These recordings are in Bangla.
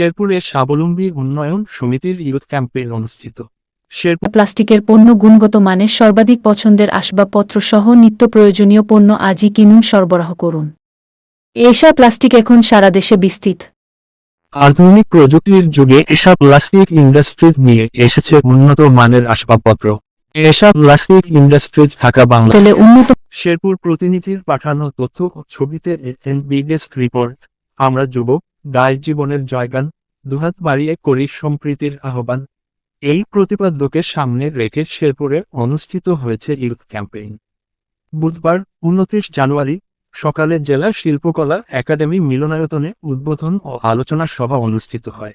শেরপুরে স্বাবলম্বী উন্নয়ন সমিতির ইউথ ক্যাম্পেইন অনুষ্ঠিত। শেরপুর প্লাস্টিকের পণ্য গুণগত মানের সর্বাধিক পছন্দের আসবাবপত্র সহ নিত্য প্রয়োজনীয় পণ্য আজই কিনুন সরবরাহ করুন। এশা প্লাস্টিক এখন সারা দেশে বিস্তৃত। আধুনিক প্রযুক্তির যুগে এসব প্লাস্টিক ইন্ডাস্ট্রিজ নিয়ে এসেছে উন্নত মানের আসবাবপত্র। এসব প্লাস্টিক ইন্ডাস্ট্রিজ ঢাকা বাংলা। উন্নত শেরপুর প্রতিনিধির পাঠানো তথ্য ও ছবিতে এন বিগেস্ট রিপোর্ট। আমরা যুবক দায় জীবনের জয়গান, দুহাত বাড়িয়ে করি সম্প্রীতির আহ্বান। এই প্রতিপাদ্যকে সামনে রেখে শেরপুরে অনুষ্ঠিত হয়েছে ইউথ ক্যাম্পেইন। বুধবার, উনত্রিশ জানুয়ারি, সকালে জেলা শিল্পকলা একাডেমি মিলনায়তনে উদ্বোধন ও আলোচনা সভা অনুষ্ঠিত হয়।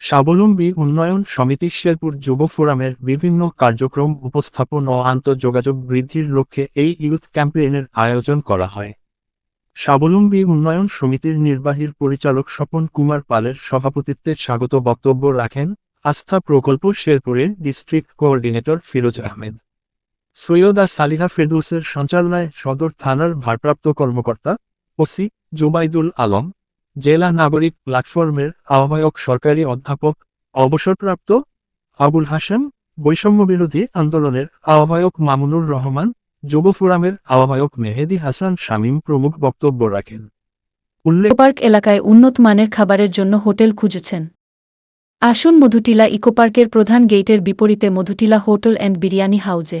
স্বাবলম্বী উন্নয়ন সমিতি শেরপুর যুব ফোরামের বিভিন্ন কার্যক্রম উপস্থাপন ও আন্তঃযোগাযোগ বৃদ্ধির লক্ষ্যে এই ইউথ ক্যাম্পেইনের আয়োজন করা হয়। স্বাবলম্বী উন্নয়ন সমিতির নির্বাহীর পরিচালক স্বপন কুমার পালের সভাপতিত্বে স্বাগত বক্তব্য রাখেন আস্থা প্রকল্প শেরপুরের ডিস্ট্রিক্ট কোঅর্ডিনেটর ফিরোজ আহমেদ। সৈয়দা সালিহা ফেরদৌসের সঞ্চালনায় সদর থানার ভারপ্রাপ্ত কর্মকর্তা ওসি জুবাইদুল আলম, জেলা নাগরিক প্ল্যাটফর্মের আহ্বায়ক সরকারি অধ্যাপক অবসরপ্রাপ্ত আবুল হাসেম বৈষম্যবিরোধী আন্দোলনের আহ্বায়ক মামুনুর রহমান যুব ফোরামের আহ্বায়ক মেহেদি হাসান শামীম প্রমুখ বক্তব্য রাখেন। উল্লেখ ইকোপার্ক এলাকায় উন্নত মানের খাবারের জন্য হোটেল খুঁজেছেন। আসুন মধুটিলা ইকোপার্কের প্রধান গেটের বিপরীতে মধুটিলা হোটেল অ্যান্ড বিরিয়ানি হাউজে।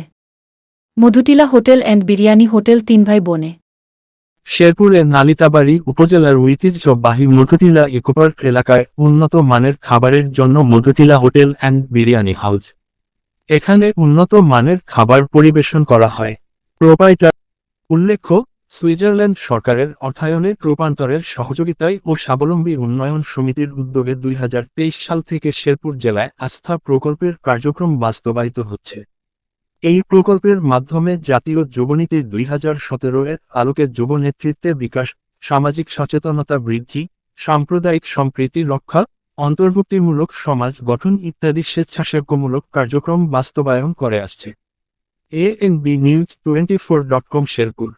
Madhutila hotel and biryani hotel তিন ভাই বোনে। শেরপুরের নালিতাবাড়ি উপজেলার ঐতিহ্যবাহী মধুটিলা ইকোপার্ক এলাকায় উন্নত মানের খাবারের জন্য Madhutila hotel and biryani house. এখানে উন্নত মানের খাবার পরিবেশন করা হয়। প্রোপাইটার, উল্লেখ্য, সুইজারল্যান্ড সরকারের অর্থায়নে রূপান্তরের সহযোগিতায় ও স্বাবলম্বী উন্নয়ন সমিতির উদ্যোগে দুই হাজার তেইশ সাল থেকে শেরপুর জেলায় আস্থা প্রকল্পের কার্যক্রম বাস্তবায়িত হচ্ছে। এই প্রকল্পের মাধ্যমে জাতীয় যুবনীতি দুই হাজার সতেরো এর আলোকে যুব নেতৃত্বে বিকাশ, সামাজিক সচেতনতা বৃদ্ধি, সাম্প্রদায়িক সম্প্রীতি রক্ষা, অন্তর্ভুক্তিমূলক সমাজ গঠন ইত্যাদি স্বেচ্ছাসেবকমূলক কার্যক্রম বাস্তবায়ন করে আসছে। A N B news twenty four dot com Sherpur